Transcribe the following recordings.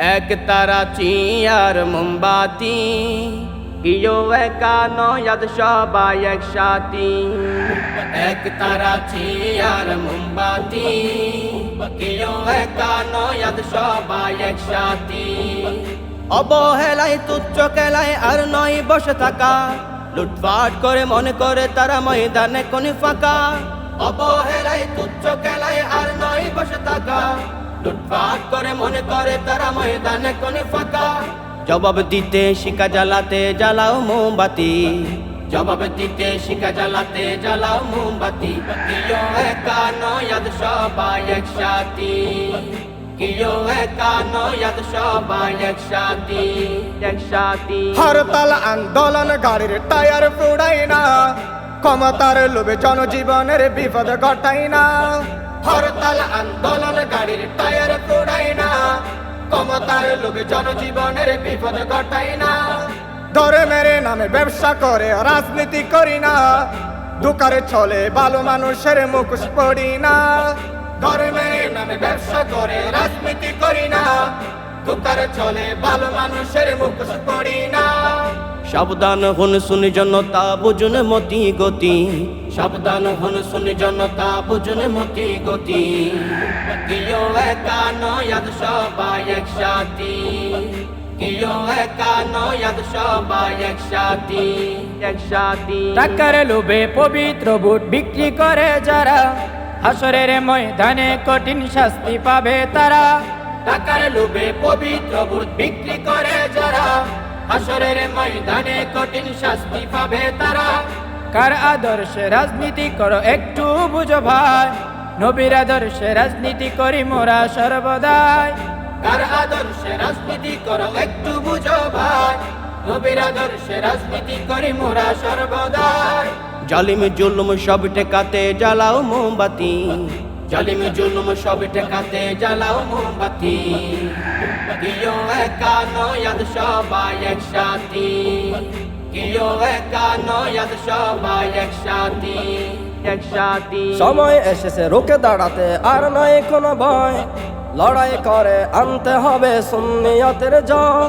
এক তারা চিয়ার মোমবাতি ইয়ো একানো ইয়াদ সবাই একসাথী। এক তারা চিয়ার মোমবাতি ইয়ো একানো ইয়াদ সবাই একসাথী। অবহেলায় তুচ্ছ খেলায় আর নয় বসে থাকা। লুটপাট করে মনে করে তারা ময়দানে কোন ফাঁকা। অবহেলায় তুচ্ছ খেলায় আর নয় বসে থাকা। লুটপাট করে মনে করে তারা ময়দানে কোন ফাঁকা। জবাব দিতে শিকা জ্বালাতে জ্বালাও মোমবাতি। জবাব দিতে শিকা জ্বালাতে জ্বালাও মোমবাতি। কিও একা নয়াদ সবাই একসাথী? কিও একা নয়াদ সবাই একসাথী? একসাথী। হরতাল আন্দোলন গাড়ির টায়ার ফুড়াই না। ক্ষমতার লোভে জনজীবনের বিপদ ঘটাই না। হরতাল আন্দোলন গাড়ির টায়ার পোড়াই না। ক্ষমতার লোভে জনজীবনের বিপদ ঘটাই না। ধর্মের নামে ব্যবসা করে রাজনীতি করি না। দোকারে চলে ভালো মানুষের মুখোশ পড়ি না। ধর্মের নামে ব্যবসা করে রাজনীতি করি না। দোকারে চলে ভালো মানুষের মুখোশ পড়ি না। সাবধান হন শুনি জনতা বুঝুন মতি গতি। সাবধান হন শুনি জনতা বুঝুন মতি গতি। কিও একা নয়াদ সবাই একসাথী? কিও একা নয়াদ সবাই একসাথী? একসাথী। টাকার লোভে পবিত্র বুট বিক্রি করে যারা হাসরের ময়দানে কঠিন শাস্তি পাবে তারা। টাকার লোভে পবিত্র বুট বিক্রি করে যারা হাসরের ময়দানে কঠিন শাস্তি পাবে তারা। কার আদর্শে রাজনীতি করো একটু বুঝো ভাই। নবীর আদর্শে রাজনীতি করি মোরা সর্বদাই। কার আদর্শে রাজনীতি করো একটু বুঝো ভাই। নবীর আদর্শে রাজনীতি করি মোরা সর্বদাই। জালিম, জুলুম সব টেকাতে জ্বালাও মোমবাতি। জালিম জুলুম সব টেকাতে জ্বালাও মোমবাতি। কিও একা নয়াদ সবাই একসাথী। কিও একা নয়াদ সবাই একসাথী সময় এসেছে রুখে দাঁড়াতে আর নয় কোনো ভয়। লড়াই করে আনতে হবে সুন্নিয়তের জয়।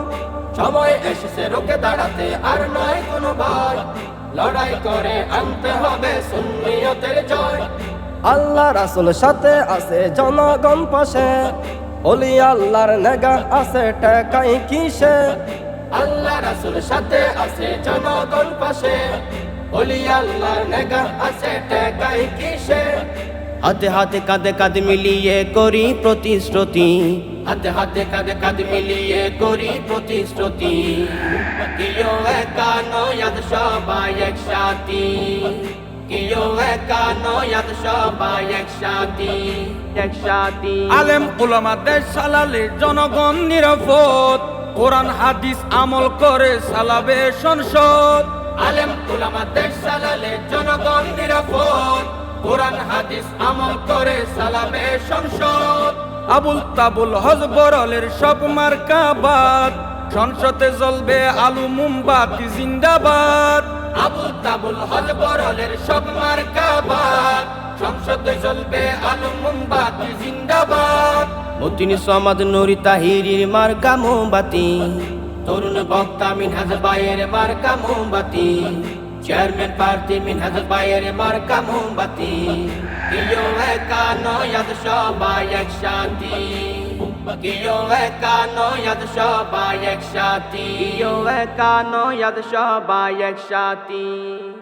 সময় এসেছে রুখে দাঁড়াতে আর নয় কোনো ভয়। লড়াই করে আনতে হবে সুন্নিয়তের জয়। আল্লাহ রাসুল সাথে আছে জনগণ পাশে। অলি আল্লাহর নেগা আছে টেকাই কিসে? আল্লাহ রাসুল সাথে আছে জনগণ পাশে। বলি আল্লাহর নেগা আছে টেকাই কিসে? হাতে হাতে কাঁধে কাঁধে মিলিয়ে করি প্রতিশ্রুতি। হাতে হাতে কাঁধে কাঁধে মিলিয়ে করি প্রতিশ্রুতি। কিও একা নয়াদ সবাই একসাথী। কিও একা নয়াদ সবাই একসাথী। একসাথী আলেম ওলামা দেশ সালালে জনগণ নিরাপদ। কোরআন হাদিস আমল করে সালাবে সংসদ আলেম উলামা দেশ সালালে জনগণ নিরাপদ। কোরআন হাদিস আমল করে সালামে সংসদ আবুল তাবুল হজবরলের সব মার্কাবাদ সংসদে জ্বলবে আলু মোমবাতি জিন্দাবাদ। আবুল তাবুল হজবরলের সব মার্কাবাদ সংসদে চলবে আলু মোমবাতি জিন্দাবাদ। মতিন সমাদ নুরি তাহিরির মার্কা মোমবাতি। তরুণ বক্তা মিনহাজ বাইয়ের মার্কা মোমবাতি। চেয়ারম্যান প্রার্থী মিনহাজ বাইয়ের মার্কা মোমবাতি। কিও একা নয়াদ সবাই একসাথী। Kiyoekano no shabbayek shati Kiyoekano no shabbayek shati